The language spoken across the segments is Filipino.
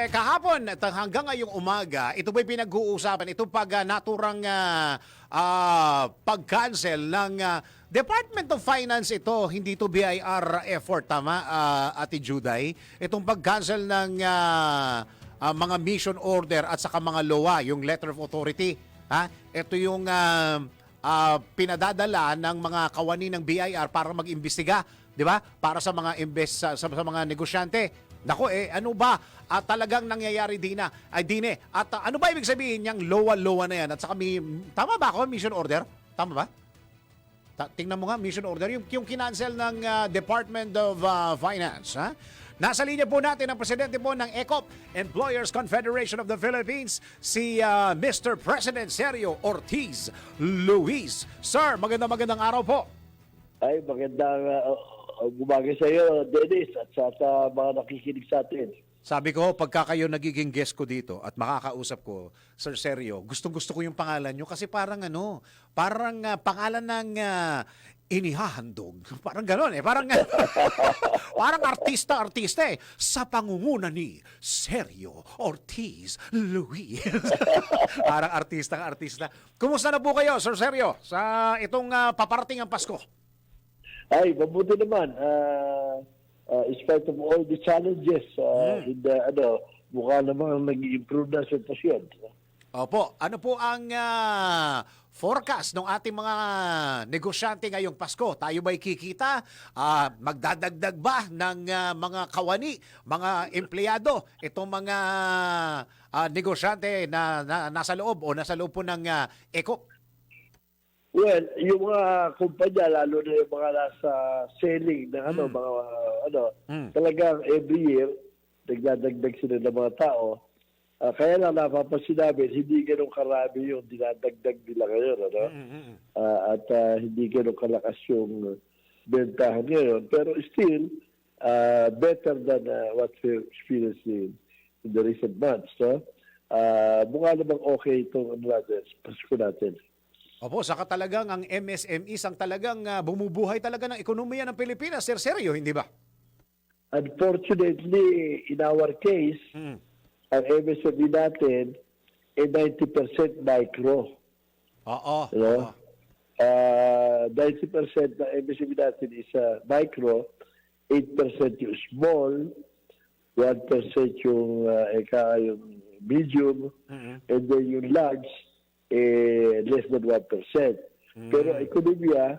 eh, kahapon at hanggang ngayong umaga, ito ba'y pinag-uusapan? Ito pag ah, naturang ah, ah, pag-cancel ng ah, Department of Finance ito, hindi to BIR effort, tama, ah, Ate Juday? Itong pag-cancel ng ah, ah, mga mission order at saka mga LOA, yung letter of authority. Ha? Ito yung ah, ah, pinadadala ng mga kawani ng BIR para mag-imbestiga, 'di ba? Para sa mga invest sa, sa, sa mga negosyante. Nako eh, ano ba at talagang nangyayari din na ay dine at ah, ano ba ibig sabihin niyang lowa-lowa na yan at saka may, tama ba ako mission order tama ba Ta- tingnan mo nga mission order yung yung kinancel ng ah, Department of ah, Finance ha Nasa linya po natin ang presidente po ng ECOP, Employers Confederation of the Philippines, si ah, Mr. President Sergio Ortiz Luis. Sir, magandang magandang araw po. Ay, magandang uh, umaga sa iyo, Dennis, at sa, sa mga nakikinig sa atin. Sabi ko, pagka kayo nagiging guest ko dito at makakausap ko, Sir Sergio, gustong-gusto ko yung pangalan nyo kasi parang ano, parang ah, pangalan ng ah, inihahandog. Parang gano'n eh. Parang, parang artista-artista eh. Sa pangunguna ni Sergio Ortiz Luis. parang artista-artista. Kumusta na po kayo, Sir Sergio, sa itong ah, paparating ang Pasko? Ay, mabuti naman. Uh, uh, in spite of all the challenges, uh, in the, ano, mukha namang nag-improve na sitwasyon. Opo, ano po ang ah, forecast ng ating mga negosyante ngayong Pasko? Tayo ba'y kikita? Ah, magdadagdag ba ng ah, mga kawani, mga empleyado, itong mga ah, negosyante na, na nasa loob o nasa loob po ng ah, ECO? Well, yung mga kumpanya, lalo na yung mga nasa selling ng ano, mga uh, ano, Mm. talagang every year, nagdadagdag sila ng mga tao. Ah, kaya lang napapansin namin, hindi ganun karami yung dinadagdag nila ngayon. Ano? Mm-mm. Ah, at ah, hindi ganun kalakas yung bentahan ngayon. Pero still, ah, better than ah, what we're experiencing in the recent months. No? Ah, mukha namang okay itong ano natin, Pasko natin. Opo, saka talagang ang MSMEs ang talagang ah, bumubuhay talaga ng ekonomiya ng Pilipinas, Sir Sergio, hindi ba? Unfortunately, in our case, Mm. ang MSME natin ay 90% micro. Oo. No? oo. Uh, 90% ng MSME natin is uh, micro, 8% yung small, 1% yung, uh, eka, yung medium, Mm-mm. and then yung large, eh, less than 1%. Pero ekonomiya,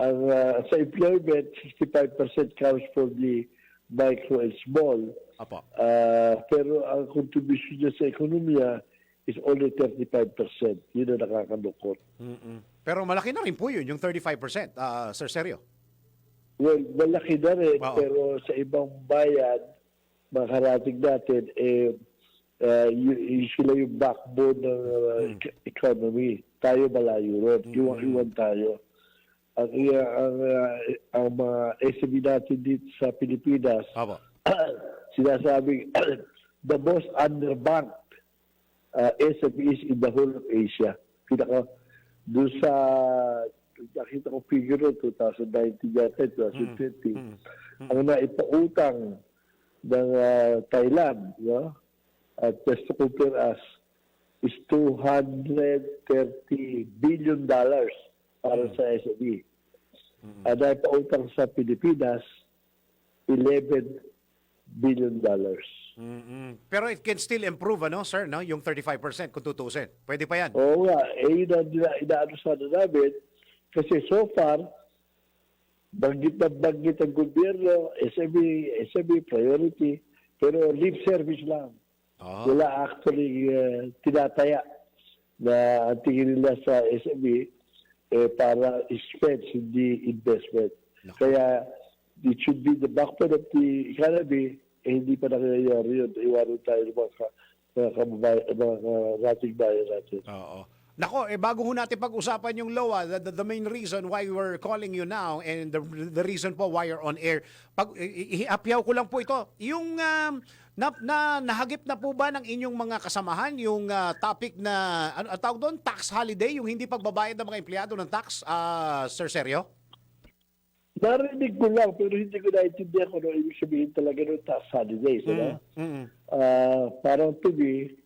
ang uh, sa employment, 65% comes from the micro and small. Opo. Ah, pero ang contribution niya sa ekonomiya is only 35%. Yun ang nakakalukot. Mm-mm. Pero malaki na rin po yun, yung 35%, ah, Sir Sergio. Well, malaki na rin, Oo. pero sa ibang bayan, mga karating natin, eh, uh, sila yung backbone ng uh, Hmm. ec- economy. Tayo malayo ron. Iwan-iwan tayo. Ang, iya- ang, uh, ang mga SME natin dito sa Pilipinas, Opo. sinasabing the most underbanked uh, SMEs in the whole of Asia. Pinaka, doon sa, nakita ko figure noon, 2019 yata, 2020, ang naipautang ng uh, Thailand, no? At just to compare us, is 230 billion dollars para sa SME. Ang naipautang sa Pilipinas, 11 billion dollars. Mm-mm. Pero it can still improve, ano, sir, no? Yung 35% kung tutusin. Pwede pa yan. Oo nga, eh yun ang ina- inaano sana namin. Kasi so far, banggit na banggit ang gobyerno, SME, SME priority, pero lip service lang. Oo. Wala actually uh, tinataya na ang tingin nila sa SME eh, para expense, hindi investment. Naku. Kaya it should be the backbone of the economy, eh, hindi pa nangyayari yun. Iwanan tayo ng mga, ka- mga, kababayan, mga karating bayan natin. Oo. Nako, eh bago ho natin pag-usapan yung LOA, the, the, the main reason why we're calling you now and the, the reason po why you're on air, pag, iapyaw ko lang po ito, yung um, na, na, nahagip na po ba ng inyong mga kasamahan yung ah, topic na, ano tawag doon, tax holiday, yung hindi pagbabayad ng mga empleyado ng tax, ah, Sir Sergio? Narinig ko lang, pero hindi ko naintindihan kung ano ibig sabihin talaga ng tax holidays. Ano? Mm. Ah, parang to be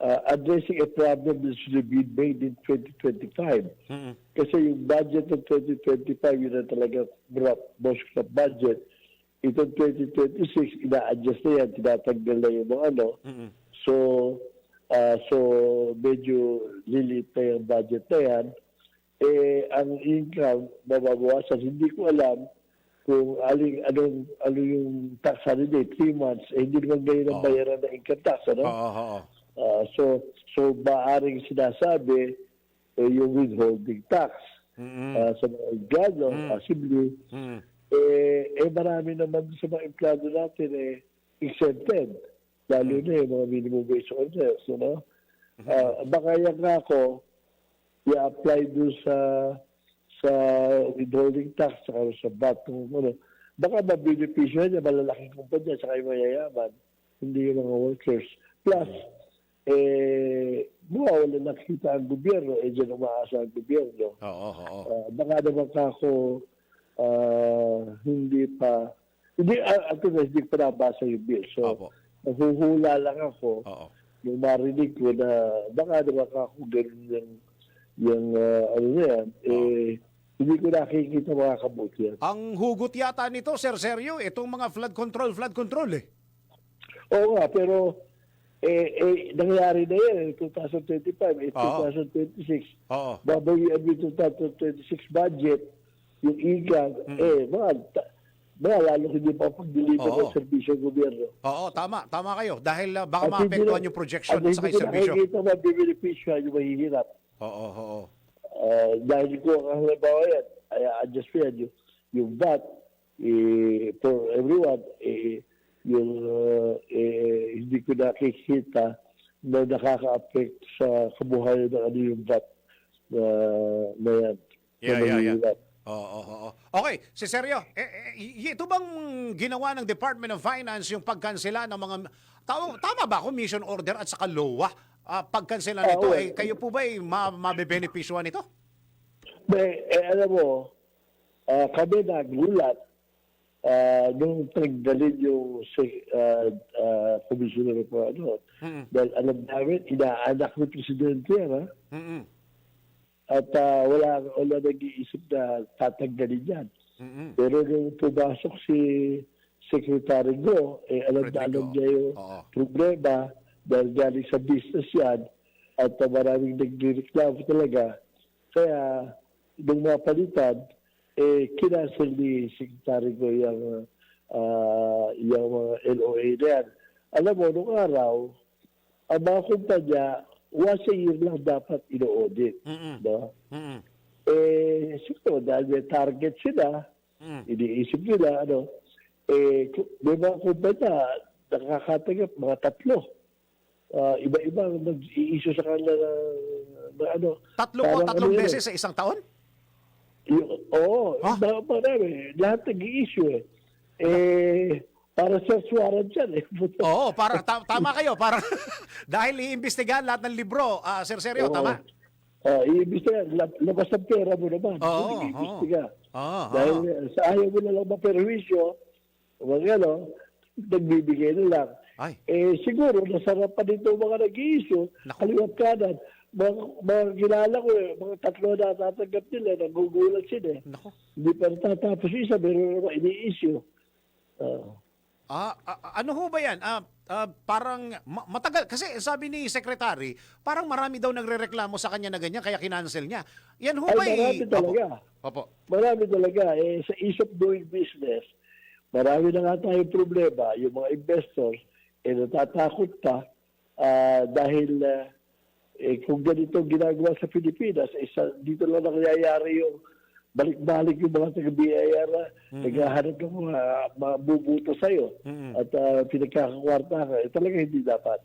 uh, addressing a problem that should have been made in 2025. Mm-mm. Kasi yung budget ng 2025, yun na talaga most of budget. Itong 2026, ina-adjust na yan, tinatanggal na yung ano. Mm-mm. So, ah, so medyo lilit na yung budget na yan. Eh, ang income, mababawasan. Hindi ko alam kung aling, anong, ano yung tax holiday, three months. Eh, hindi naman ngayon ang bayaran ng income tax, ano? Oo, oo. Ah, so, so maaring sinasabi eh, yung withholding tax Mm-mm. ah, sa mga empleyado, possibly, Mm-mm. eh, eh marami naman sa mga empleyado natin eh, exempted. Lalo na yung mga minimum wage earners, you know? Ah, baka yan nga ako, i-apply doon sa sa withholding tax saka sa VAT kung ano. Baka mabenepisyo niya malalaking kumpanya saka yung mayayaman, hindi yung mga workers. Plus, eh, mawawala na kita ang gobyerno, eh dyan umaasa ang gobyerno. Oo, oo. Ah, baka naman ako ah, hindi pa hindi uh, ako na hindi pa nabasa yung bill. So, Opo. nahuhula lang ako Oo. nung marinig ko na baka naman ako ganun yung yung ah, ano na yan, eh, hindi ko nakikita makakabuti yan. Ang hugot yata nito, Sir Sergio, itong mga flood control, flood control eh. Oo nga, pero eh, eh, nangyari na yan eh, 2025, eh, Oo. 2026. Oo. babawian mo yung 2026 budget, yung income, eh, mga, ta- mga lalo hindi pa pag-deliver Oo. ng serbisyo ng gobyerno. Oo, tama. Tama kayo. Dahil uh, baka At maapektuhan yung projection at sa hindi ko serbisyo. nakikita yung mahihirap. Oo, oo. Ah, dahil ko ang halimbawa yan, ay adjust mo yan, yung, yung VAT, eh, for everyone, eh, yung, uh, eh, hindi ko nakikita na nakaka-affect sa kabuhayan ng ano yung VAT na, na yan. na Yeah, yeah, yeah. Oo, oo, oo. Okay, si Sergio, eh, eh, ito bang ginawa ng Department of Finance yung pagkansela ng mga... Tama, tama ba commission order at saka LOA? Uh, pagkansela Ah, nito, oo. eh, kayo po ba ay ma- mabebenepisyohan nito? Be, eh, alam mo, ah, kami nagulat ah, nung pinagdalin yung si, uh, commissioner po ano. Mm-mm. Dahil alam namin, inaanak ni Presidente yan, ha? Mm-mm. At ah, wala, wala nag-iisip na tatanggalin yan. Mm-mm. Pero nung pumasok si Secretary Go, eh, alam na Frederico. alam niya yung Oo. problema dahil galing sa business yan at uh, maraming nagre-reklamo talaga. Kaya, nung mapalitan, eh, kinansel ni Secretary Go yung, uh, yung mga LOA na yan. Alam mo, nung araw, ang mga kumpanya, once a year lang dapat ino-audit. Mm-mm. No? Mm-mm. Eh, siguro, dahil may target sila, Mm. iniisip nila, ano, eh, may mga kumpanya, nakakatanggap mga tatlo. Ah, iba-iba nag-i-issue sa kanila ng, ng ano. Tatlo po, parang tatlong ano yun beses sa isang taon? Yung, oo, Ha? mga marami. Lahat nag-i-issue eh. Eh, para search warrant yan eh. Oo, para, ta- tama kayo. Para, dahil iimbestigahan lahat ng libro, ah, Sir Sergio, Oo. tama? Sabihin, lab- labas ang pera mo naman. Oo, iimbestiga. Oo, Dahil oo. eh, sa ayaw mo na lang maperwisyo, mga ano, nagbibigay na lang. Ay. Eh, siguro, nasarapan dito mga nag-i-issue, kaliwat kanan. Mga, mga kilala ko eh, mga tatlo na tatanggap nila, nagugulat sila eh. Nako. Hindi pa natatapos yung isa, meron naman ini-issue. Ah. Ah, ah, ano ho ba yan? Ah, ah, parang ma- matagal kasi sabi ni secretary, parang marami daw nagrereklamo sa kanya na ganyan kaya kinancel niya. Yan ho Ay, ba eh? marami talaga. Opo. Opo. Marami talaga. Eh, sa ease of doing business, marami na nga tayong problema. Yung mga investors, eh, natatakot pa ah, dahil ah, eh, kung ganito ginagawa sa Pilipinas, eh, sa, dito lang nangyayari yung balik-balik yung mga taga-BIR na naghahanap ng mga mabubuto sa'yo Mhm. at uh, pinagkakakwarta ka. Eh, talaga hindi dapat.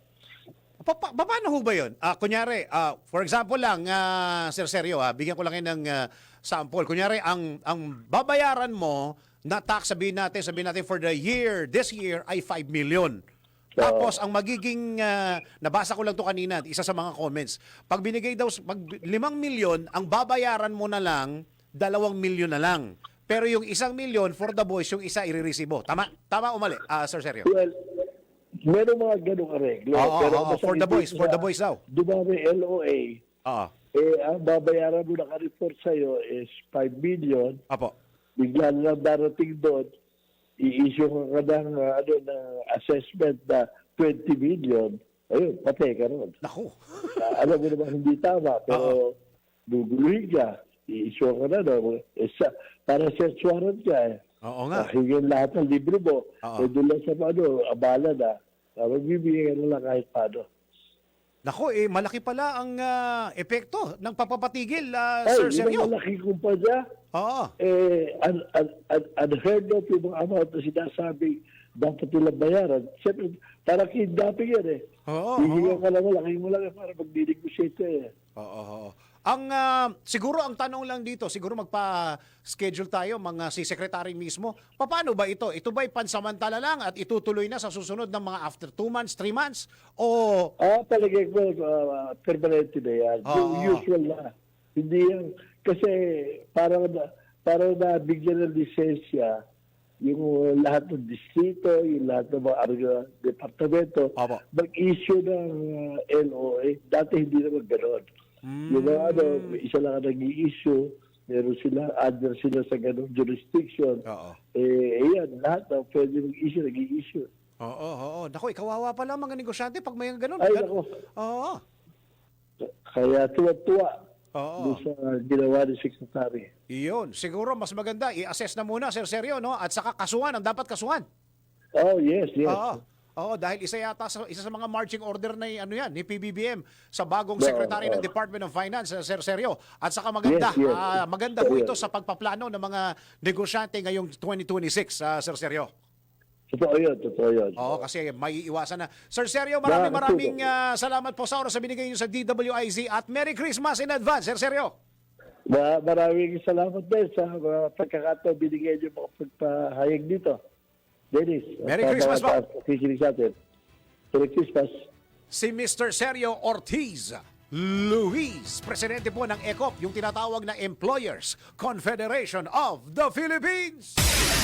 Pa- pa- pa- paano ho ba yun? Ah, kunyari, ah, for example lang, ah, Sir Sergio, ah, bigyan ko lang kayo ng ah, sample. Kunyari, ang, ang babayaran mo na tax, sabihin natin, sabihin natin for the year, this year, ay 5 million. Tapos, ang magiging, ah, nabasa ko lang to kanina, isa sa mga comments, pag binigay daw, pag 5 milyon, ang babayaran mo na lang, 2 milyon na lang. Pero yung isang milyon for the boys, yung isa iriresibo. Tama? Tama o mali, ah, Sir Sergio? Well, Meron mga ganong areglo. Oo, pero oo, for the boys, for the boys daw. Dumami LOA, Oo. eh, ang babayaran mo naka-report sa'yo is 5 million. Apo. Bigla na lang darating doon, i-issue ka ng, uh, ano, ng assessment na 20 million. Ayun, patay ka ron. Naku. Ah, alam mo naman hindi tama, pero guguluhin ka, i-issue ka na. No? Eh, sa, para search warrant ka eh. Oo nga. Hingin lahat ng libro mo. Oo. Eh, doon lang sa ano, abala na. Uh, magbibigay ka na lang kahit paano. Naku, eh, malaki pala ang ah, epekto ng papapatigil, ah, Ay, Sir Sergio. ang malaking kumpanya. Oo. eh, un, un, un, unheard of yung mga amount na sinasabi dapat nilang bayaran. Siyempre, para kidnapping yan eh. Oo, oo. ka lang, malaking mo lang eh, para mag-negotiate eh. Oo, oo. Ang ah, siguro ang tanong lang dito, siguro magpa-schedule tayo mga si secretary mismo. Paano ba ito? Ito ba'y pansamantala lang at itutuloy na sa susunod ng mga after two months, three months? O Ah, palagay ko, uh, permanente na yan. Oo. Yung usual na. Hindi yan. Kasi parang na, parang nabigyan ng lisensya yung uh, lahat ng distrito, yung lahat ng mga arga, departamento, Opo. mag-issue ng uh, LOA. Dati hindi naman gano'n. Hmm. Yung mga ano, may isa lang ang nag-i-issue, meron sila, under sila sa ganong jurisdiction. Oo. Eh, ayan, lahat na pwede mag-issue, nag-i-issue. Oo, oo. Naku, ikawawa pala ang mga negosyante pag may ganun. Ay, nako. Oo. Kaya tuwa-tuwa Oo. doon sa ginawa ni Secretary. Iyon. Siguro mas maganda i-assess na muna, Sir Sergio, no? At saka kasuhan ang dapat kasuhan. Oh, yes, yes. Oo. Oo, dahil isa yata sa, isa sa mga marching order na ano yan, ni PBBM sa bagong Secretary ng. Department of Finance, uh, Sir Sergio. At saka maganda, Yes, yes. ah, maganda Oo, ito sa pagpaplano ng mga negosyante ngayong 2026, ah, Sir Sergio. Totoo yun, totoo yun. Oo, kasi may iwasan na. Sir Sergio, maraming maraming ah, salamat po sa oras na binigay niyo sa DWIZ at Merry Christmas in advance, Sir Sergio. Ma- maraming salamat din sa mga pagkakataon binigay niyo mga pagpahayag dito. Dennis. Merry at sa Christmas po. Merry Christmas. Si Mr. Sergio Ortiz Luis, presidente po ng ECOP, yung tinatawag na Employers Confederation of the Philippines.